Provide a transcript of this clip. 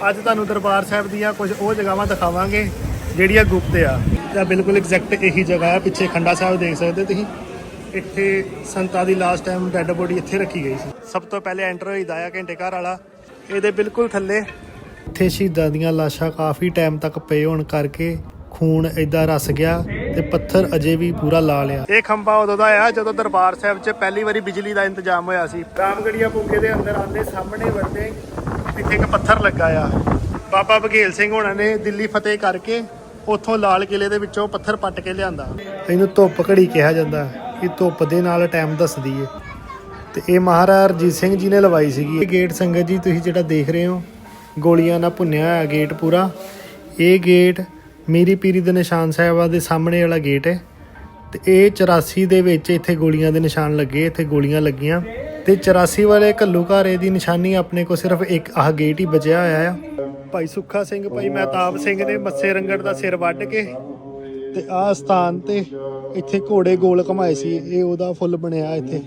ਅੱਜ ਤੁਹਾਨੂੰ ਦਰਬਾਰ ਸਾਹਿਬ ਦੀਆਂ ਕੁਝ ਉਹ ਜਗ੍ਹਾਵਾਂ ਦਿਖਾਵਾਂਗੇ, ਜਿਹੜੀਆਂ ਗੁਪਤ ਆ। ਤਾਂ ਬਿਲਕੁਲ ਐਗਜ਼ੈਕਟ ਇਹੀ ਜਗ੍ਹਾ ਆ, ਪਿੱਛੇ ਖੰਡਾ ਸਾਹਿਬ ਦੇਖ ਸਕਦੇ ਤੁਸੀਂ। ਇੱਥੇ ਸੰਤਾਂ ਦੀ ਲਾਸਟ ਟਾਈਮ ਡੈੱਡ ਬੋਡੀ ਇੱਥੇ ਰੱਖੀ ਗਈ ਸੀ। ਸਭ ਤੋਂ ਪਹਿਲੇ ਐਂਟਰ ਹੋਈਦਾ ਆ ਘੰਟੇ ਘਰ ਵਾਲਾ। ਇਹਦੇ ਬਿਲਕੁਲ ਥੱਲੇ ਇੱਥੇ ਸ਼ਹੀਦਾਂ ਦੀਆਂ ਲਾਸ਼ਾਂ ਕਾਫੀ ਟਾਈਮ ਤੱਕ ਪਏ ਹੋਣ ਕਰਕੇ ਖੂਨ ਇਦਾਂ ਰਸ ਗਿਆ। ਤੇ ਪੱਥਰ ਅਜੇ ਵੀ ਪੂਰਾ ਲਾਲ ਆ ਇਹ ਖੰਭਾ ਉਦੋਂ ਦਾ ਆ ਜਦੋਂ ਦਰਬਾਰ ਸਾਹਿਬ 'ਚ ਪਹਿਲੀ ਵਾਰੀ ਬਿਜਲੀ ਦਾ ਇੰਤਜ਼ਾਮ ਹੋਇਆ ਸੀ। ਰਾਮਗੜੀਆ ਪੁੱਗੇ ਦੇ ਅੰਦਰ ਆਂਦੇ ਸਾਹਮਣੇ ਵੜਦੇ ਇੱਥੇ ਇੱਕ ਪੱਥਰ ਲੱਗਾ ਆ। ਬਾਬਾ ਬਘੇਲ ਸਿੰਘ ਹੋਣਾ ਨੇ ਦਿੱਲੀ ਫਤਿਹ ਕਰਕੇ ਉੱਥੋਂ ਲਾਲ ਕਿਲੇ ਦੇ ਵਿੱਚੋਂ ਪੱਥਰ ਪੱਟ ਕੇ ਲਿਆਂਦਾ। ਇਹਨੂੰ ਧੁੱਪ ਘੜੀ ਕਿਹਾ ਜਾਂਦਾ ਇਹ ਧੁੱਪ ਦੇ ਨਾਲ ਟਾਈਮ ਦੱਸਦੀ ਏ। ਤੇ ਇਹ ਮਹਾਰਾਜਾ ਰਣਜੀਤ ਸਿੰਘ ਜੀ ਨੇ ਲਵਾਈ ਸੀਗੀ। ਇਹ ਗੇਟ ਸੰਗਤ ਜੀ ਤੁਸੀਂ ਜਿਹੜਾ ਦੇਖ ਰਹੇ ਹੋ ਗੋਲੀਆਂ ਨਾਲ ਭੁੰਨਿਆ ਹੋਇਆ ਗੇਟ ਪੂਰਾ। ਇਹ ਗੇਟ ਮੀਰੀ ਪੀਰੀ ਦੇ ਨਿਸ਼ਾਨ ਸਾਹਿਬਾਂ ਦੇ ਸਾਹਮਣੇ ਵਾਲਾ ਗੇਟ ਹੈ ਤੇ ਇਹ 84 ਦੇ ਵਿੱਚ ਇੱਥੇ ਗੋਲੀਆਂ ਦੇ ਨਿਸ਼ਾਨ ਲੱਗੇ, ਇੱਥੇ ਗੋਲੀਆਂ ਲੱਗੀਆਂ ਤੇ 84 ਵਾਲੇ ਘੱਲੂ ਘਾਰੇ ਦੀ ਨਿਸ਼ਾਨੀ ਆਪਣੇ ਕੋ ਸਿਰਫ ਇੱਕ, ਆਹ ਗੇਟ ਹੀ ਬਚਿਆ ਹੋਇਆ ਆ। ਭਾਈ ਸੁੱਖਾ ਸਿੰਘ, ਭਾਈ ਮਹਿਤਾਬ ਸਿੰਘ ਨੇ ਮੱਸੇ ਰੰਗੜ ਦਾ ਸਿਰ ਵੱਢ ਕੇ ਤੇ ਆਹ ਸਥਾਨ ਤੇ ਇੱਥੇ ਘੋੜੇ ਗੋਲ ਘਮਾਏ ਸੀ, ਇਹ ਉਹਦਾ ਫੁੱਲ ਬਣਿਆ ਇੱਥੇ।